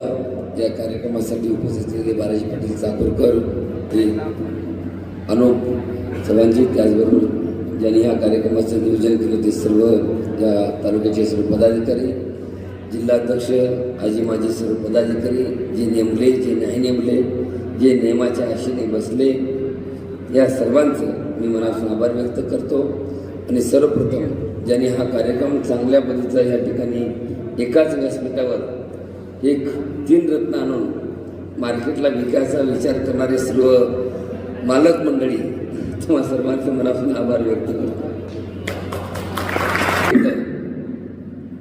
या कार्यक्रमासाठी उपस्थित असलेले बालाजी पाटील चाकूरकर ते अनुप चव्हाणजी त्याचबरोबर ज्यांनी ह्या कार्यक्रमाचं नियोजन केलं ते सर्व या तालुक्याचे सर्व पदाधिकारी जिल्हाध्यक्ष आजी माजी सर्व पदाधिकारी जे नेमले जे नाही नेमले जे नियमाच्या आशेने बसले या सर्वांचं मी मनापासून आभार व्यक्त करतो. आणि सर्वप्रथम ज्यांनी हा कार्यक्रम चांगल्या पद्धतीचा या ठिकाणी एकाच व्यासपीठावर एक तीन रत्न आणून मार्केटला विकायचा विचार करणारे सर्व मालक मंडळी तुम्हा सर्वांचे मनापासून आभार व्यक्त करतो.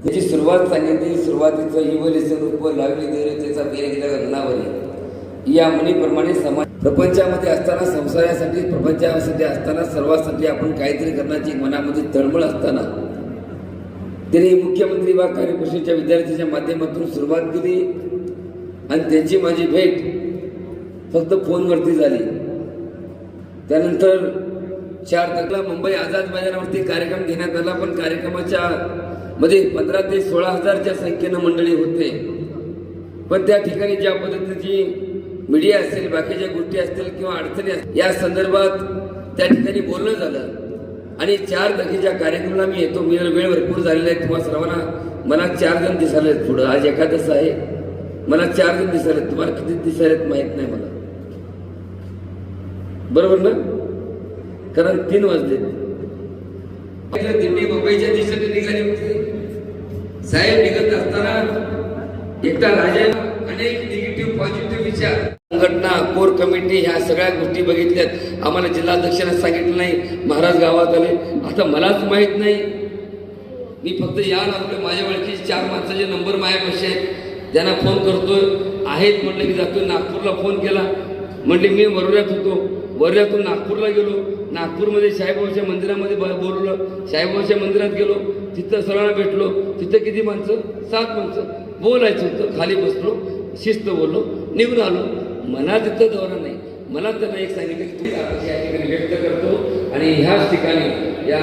त्याची सुरुवात सांगितली सुरुवातीचं युवलेचं रूप लावली देवतेचा बेर गेल्या गगनावरी या म्हणीप्रमाणे समाज प्रपंचामध्ये असताना संसारासाठी प्रपंचासाठी असताना सर्वासाठी आपण काहीतरी करण्याची मनामध्ये तळमळ असताना त्यांनी मुख्यमंत्री वा कार्यपरिषदेच्या विद्यार्थ्यांच्या माध्यमातून सुरुवात केली. आणि त्यांची माझी भेट फक्त फोनवरती झाली. त्यानंतर चार तारखेला मुंबई आझाद मैदानावरती कार्यक्रम घेण्यात आला. पण कार्यक्रमाच्या मध्ये पंधरा ते सोळा हजारच्या संख्येनं मंडळी होते. पण त्या ठिकाणी ज्या पद्धतीची मीडिया असेल बाकीच्या गोष्टी असतील किंवा अडचणी असतील या संदर्भात त्या ठिकाणी बोलणं झालं. आणि चार तारखेच्या कार्यक्रमाला मी येतो. मी वेळ भरपूर झालेला आहे तुम्हाला सर्वांना मला चार जण दिसायला आहेत पुढं. आज एकादश आहे. मला चार जण दिसायला आहेत. तुम्हाला किती दिसायला आहेत माहीत नाही मला. बरोबर ना? कारण तीन वाजले. दिंडी मुंबईच्या दिशेने निघाली होती. साहेब निघत असताना एकटा राजा अनेक निगेटिव्ह पॉझिटिव्ह विचार. संघटना कोर कमिटी ह्या सगळ्या गोष्टी बघितल्यात. आम्हाला जिल्हाध्यक्षांना सांगितलं नाही महाराज गावात आले. आता मलाच माहीत नाही. मी फक्त या लागलो माझ्या ओळखीचे चार माणसाचे नंबर माझ्यापाशी आहेत. त्यांना फोन करतोय आहेत म्हटलं की जातोय. नागपूरला फोन केला. म्हटले मी वरोऱ्यात होतो. वरोऱ्यातून नागपूरला गेलो. नागपूरमध्ये साईबाबाच्या मंदिरामध्ये ब- बोलवलं. साईबाबाच्या मंदिरात गेलो. तिथं सरांना भेटलो. तिथं किती माणसं? सात माणसं. बोलायचं होतं. खाली बसलो. शिस्त बोललो निघून आलो. मला तिथं दौरा नाही. मला त्यांना एक सांगितलं की तुम्ही या ठिकाणी व्यक्त करतो आणि ह्याच ठिकाणी या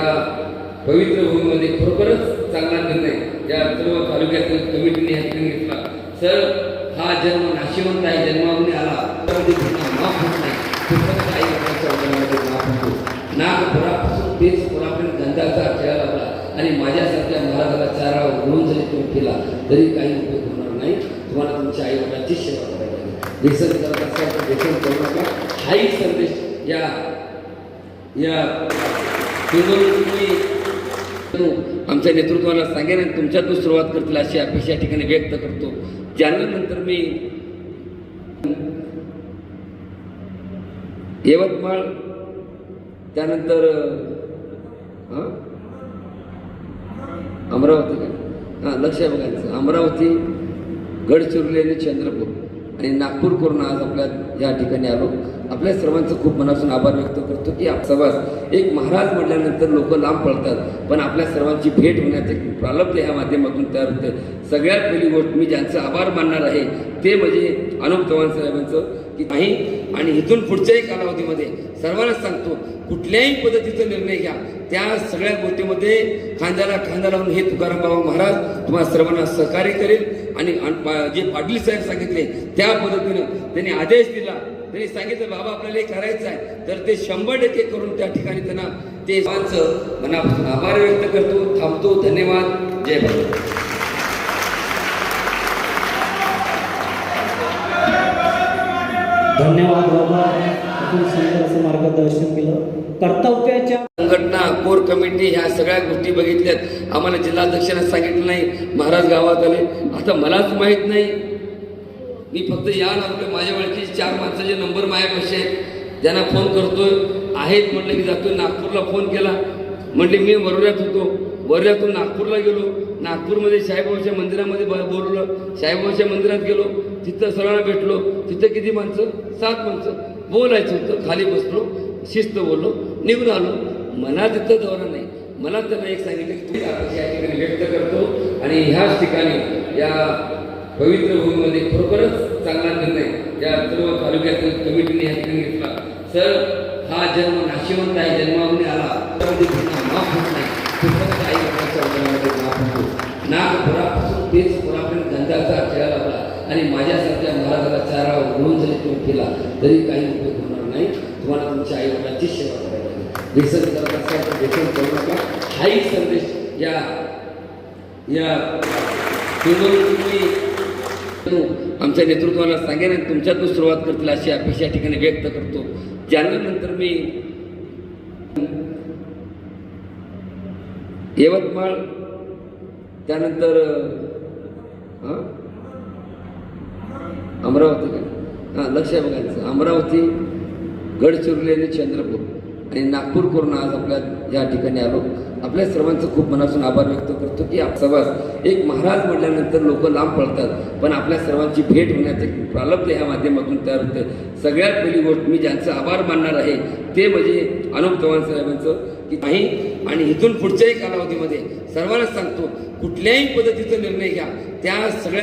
पवित्र भूमीमध्ये खरोखरच चांगला निर्णय या सर्व तालुक्यातील कमिटीने या ठिकाणी घेतला. सर हा जन्म नाशिवंत आहे. जन्मामध्ये आला. माफ होत नाही. तो आई वडिलांच्या माफ होतो. नागपुरापासून तेच पुरापर्यंत गंधाचा खेळा लागला आणि माझ्यासारख्या महाराजाला चारा उघडून जरी तुम्ही केला तरी काही उपयोग होणार नाही तुम्हाला तुमच्या आई वडिलांची सेवा व्यसन करत असाल तर व्यसन करू नका हाही संदेश या या आमच्या नेतृत्वाला सांगेन आणि तुमच्यातून सुरुवात करतील अशी अपेक्षा या ठिकाणी व्यक्त करतो. त्यानंतर मी यवतमाळ त्यानंतर अमरावती. का हां लक्ष आहे बघायचं. अमरावती गडचिरोली आणि चंद्रपूर आणि नागपूर करून आज आपल्या या ठिकाणी आलो. आपल्या सर्वांचं खूप मनापासून आभार व्यक्त करतो की आप सभास एक महाराज म्हटल्यानंतर लोक लांब पडतात पण आपल्या सर्वांची भेट होण्याचे एक ह्या माध्यमातून तयार होते. सगळ्यात पहिली गोष्ट मी ज्यांचं आभार मानणार आहे ते म्हणजे अनुप चव्हाण साहेबांचं की नाही आणि इथून पुढच्याही कालावधीमध्ये सर्वांना सांगतो कुठल्याही पद्धतीचा निर्णय घ्या. त्या सगळ्या गोष्टीमध्ये खांद्याला खांदा लावून हे तुकाराम बाबा महाराज तुम्हाला सर्वांना सहकार्य करेल आणि जे पाटील साहेब सांगितले त्या पद्धतीनं त्यांनी आदेश दिला. त्यांनी सांगितलं बाबा आपल्याला हे करायचं आहे. तर ते शंभर टक्के करून त्या ठिकाणी त्यांना ते मनापासून आभार व्यक्त करतो थांबतो. धन्यवाद. जय भारत. धन्यवाद बाबा. सुंदर असं मार्गदर्शन केलं. कर्तव्याच्या संघटना कोर कमिटी ह्या सगळ्या गोष्टी बघितल्यात. आम्हाला जिल्हाध्यक्षांना सांगितलं नाही महाराज गावात आले. आता मलाच माहीत नाही. मी फक्त या लागलो माझ्या ओळखीचे चार माणसाचे नंबर माझ्यापाशी आहेत. त्यांना फोन करतोय आहेत म्हटलं की जातोय. नागपूरला फोन केला. म्हटले मी वरोऱ्यात होतो. वरोऱ्यातून नागपूरला गेलो. नागपूरमध्ये साईबाबाच्या मंदिरामध्ये ब- बोलवलं. साईबाबाच्या मंदिरात गेलो. तिथं सर्वांना भेटलो तिथं किती माणसं? सात माणसं. बोलायचं होतं खाली बसलो शिस्त बोललो निघून आलो. मला तिथं दौरा नाही. मला त्यांना एक सांगितलं की तुम्ही या ठिकाणी व्यक्त करतो आणि ह्याच ठिकाणी या पवित्र भूमीमध्ये खरोखरच चांगला निर्णय या सर्व तालुक्यातील कमिटीने या ठिकाणी घेतला. सर हा जन्म नाशिवंत आहे. जन्मामध्ये आला त्यामध्ये गुन्हा माफ होत नाही तो फक्त आई वडिलांच्या वडिलांमध्ये माफ होतो नागपुरापासून तेच पुरापर्यंत गंधाचा खेळा लागला आणि माझ्या माझ्यासारख्या महाराजाला चारा उघडून जरी तुम्ही केला तरी काही उपयोग होणार नाही. तुम्हाला तुमच्या आई वडिलांची सेवा करायला लागेल व्यसन करत असाल तर व्यसन करू नका. हाही संदेश या या आमच्या नेतृत्वाला सांगेन आणि तुमच्यातून सुरुवात करतील अशी अपेक्षा या ठिकाणी व्यक्त करतो. त्यानंतर मी यवतमाळ त्यानंतर अमरावती हां लक्ष आहे बघायचं अमरावती गडचिरोली आणि चंद्रपूर आणि नागपूर करून आज आपल्या या ठिकाणी आलो. आपल्या सर्वांचं खूप मनापासून आभार व्यक्त करतो की आप सभास एक महाराज म्हटल्यानंतर लोक लांब पळतात पण आपल्या सर्वांची भेट होण्याचे प्रारब्ध ह्या माध्यमातून तयार होते. सगळ्यात पहिली गोष्ट मी ज्यांचं आभार मानणार आहे ते म्हणजे अनुप चव्हाण साहेबांचं की नाही आणि इथून पुढच्याही कालावधीमध्ये सर्वांनाच सांगतो कुठल्याही पद्धतीचा निर्णय घ्या त्या सगळ्या